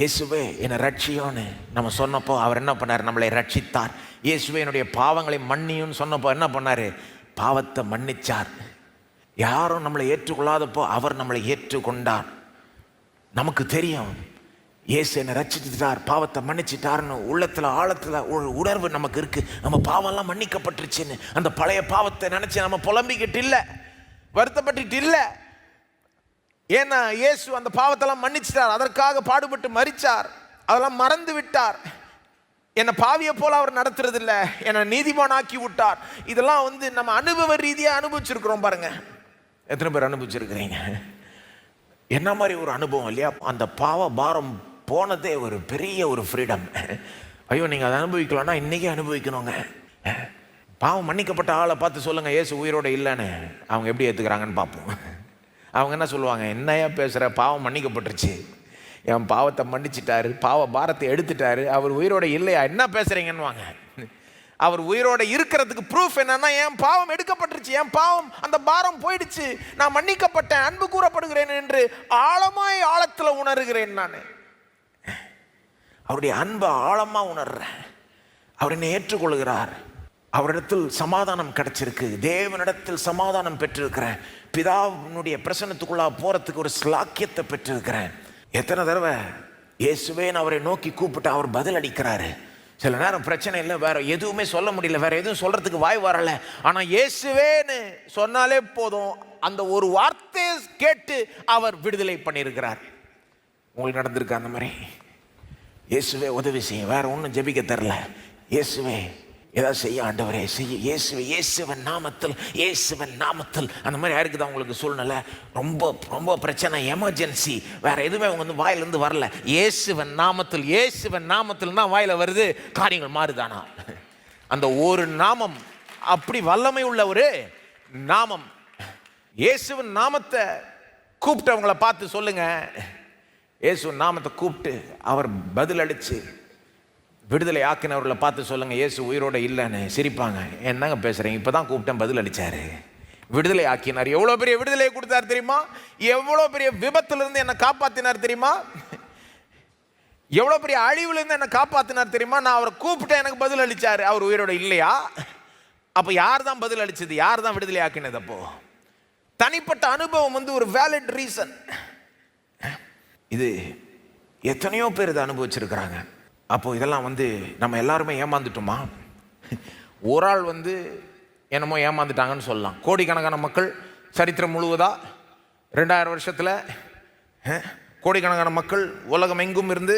இயேசுவே என்னை ரட்சியோன்னு நம்ம சொன்னப்போ அவர் என்ன பண்ணார்? நம்மளை ரட்சித்தார் இயேசுவே என்னுடைய பாவங்களை மன்னியும்னு சொன்னப்போ என்ன பண்ணார்? பாவத்தை மன்னிச்சார். யாரும் நம்மளை ஏற்றுக்கொள்ளாதப்போ அவர் நம்மளை ஏற்றுக்கொண்டார். நமக்கு தெரியும் இயேசு என்னை ரச்சிச்சிட்டார் பாவத்தை மன்னிச்சிட்டாருன்னு உள்ளத்தில் ஆழத்தில் ஒரு உணர்வு நமக்கு இருக்குது நம்ம பாவம்லாம் மன்னிக்கப்பட்டுருச்சுன்னு அந்த பழைய பாவத்தை நினச்சி நம்ம புலம்பிக்கிட்டு இல்லை வருத்தப்பட்டுட்டு இல்லை. ஏன்னா இயேசு அந்த பாவத்தெல்லாம் மன்னிச்சிட்டார். அதற்காக பாடுபட்டு மறிச்சார் அதெல்லாம் மறந்து விட்டார். என்னை பாவியை போல அவர் நடத்துறது இல்ல என்னை நீதிமானாக்கி விட்டார். இதெல்லாம் வந்து நம்ம அனுபவ ரீதியாக அனுபவிச்சிருக்கிறோம் பாருங்க. எத்தனை பேர் அனுபவிச்சிருக்கிறீங்க? என்ன மாதிரி ஒரு அனுபவம் இல்லையா? அந்த பாவ பாரம் போனதே ஒரு பெரிய ஒரு ஃப்ரீடம் ஐயோ நீங்கள் அதை அனுபவிக்கலாம்னா இன்றைக்கே அனுபவிக்கணுங்க. பாவம் மன்னிக்கப்பட்ட ஆளை பார்த்து சொல்லுங்கள் ஏசு உயிரோட இல்லைன்னு. அவங்க எப்படி ஏற்றுக்கிறாங்கன்னு பார்ப்போம். அவங்க என்ன சொல்லுவாங்க என்னையா பேசுகிற பாவம் மன்னிக்கப்பட்டுருச்சு. என் பாவத்தை மன்னிச்சிட்டாரு. பாவ பாரத்தை எடுத்துட்டாரு. அவர் உயிரோட இல்லையா? என்ன பேசுகிறீங்கன்னுவாங்க அவர் உயிரோட இருக்கிறதுக்கு ப்ரூஃப் என்னன்னா என் பாவம் எடுக்கப்பட்டுருச்சு. என் பாவம் அந்த பாரம் போயிடுச்சு. நான் மன்னிக்கப்பட்டேன். அன்பு கூறப்படுகிறேன் என்று ஆழமாய் ஆழத்தில் உணர்கிறேன் நான். அவருடைய அன்பை ஆழமாக உணர்றேன். அவர் என்னை ஏற்றுக்கொள்கிறார். அவரிடத்தில் சமாதானம் கிடைச்சிருக்கு. தேவனிடத்தில் சமாதானம் பெற்றிருக்கிறேன். பிதாவினுடைய பிரசனத்துக்குள்ளாக போறதுக்கு ஒரு ஸ்லாக்கியத்தை பெற்றிருக்கிறேன். எத்தனை தடவை இயேசுவேன் அவரை நோக்கி கூப்பிட்டு அவர் பதில் அளிக்கிறாரு. சில நேரம் பிரச்சனை இல்லை வேற எதுவுமே சொல்ல முடியல வேற எதுவும் சொல்றதுக்கு வாய் வரல. ஆனா இயேசுவேன்னு சொன்னாலே போதும் அந்த ஒரு வார்த்தையை கேட்டு அவர் விடுதலை பண்ணியிருக்கிறார். உங்களுக்கு நடந்திருக்கு அந்த மாதிரி? இயேசுவே உதவி செய்ய வேற ஒன்றும் ஜெபிக்க தெரில. இயேசுவே ஏதாவது செய்ய ஆண்டவரே செய்ய. இயேசு இயேசுவன் நாமத்தில் இயேசுவன் நாமத்தில். அந்த மாதிரி ஆயிருக்குதா உங்களுக்கு சூழ்நிலை? ரொம்ப ரொம்ப பிரச்சனை எமர்ஜென்சி வேற எதுவுமே அவங்க வந்து வாயிலிருந்து வரல. இயேசுவன் நாமத்தில் இயேசுவன் நாமத்தில் தான் வாயில வருது. காரியங்கள் மாறுதானா? அந்த ஒரு நாமம் அப்படி வல்லமை உள்ள ஒரு நாமம். இயேசுவின் நாமத்தை கூப்பிட்டவங்கள பார்த்து சொல்லுங்க. இயேசுவின் நாமத்தை கூப்பிட்டு அவர் பதில் விடுதலை ஆக்கினவர்களை பார்த்து சொல்லுங்கள் இயேசு உயிரோட இல்லைன்னு சிரிப்பாங்க. என்னங்க பேசுகிறேன் இப்போ தான் கூப்பிட்டேன் பதில் அளிச்சாரு. விடுதலை ஆக்கினார். எவ்வளோ பெரிய விடுதலையை கொடுத்தார் தெரியுமா? எவ்வளோ பெரிய விபத்துலேருந்து என்னை காப்பாற்றினார் தெரியுமா? எவ்வளோ பெரிய அழிவுலேருந்து என்னை காப்பாற்றினார் தெரியுமா? நான் அவரை கூப்பிட்டேன் எனக்கு பதில் அளித்தார் அவர் உயிரோட இல்லையா? அப்போ யார் தான் பதில் அளிச்சது? யார் தான் விடுதலை ஆக்கினது அப்போ? தனிப்பட்ட அனுபவம் வந்து ஒரு வேலிட் ரீசன் இது எத்தனையோ பேர் இதை அனுபவிச்சிருக்கிறாங்க. அப்போது இதெல்லாம் வந்து நம்ம எல்லாருமே ஏமாந்துட்டோமா? ஒரு ஆள் வந்து என்னமோ ஏமாந்துட்டாங்கன்னு சொல்லலாம். கோடிக்கணக்கான மக்கள் சரித்திரம் முழுவதாக ரெண்டாயிரம் வருஷத்தில் கோடிக்கணக்கான மக்கள் உலகம் எங்கும் இருந்து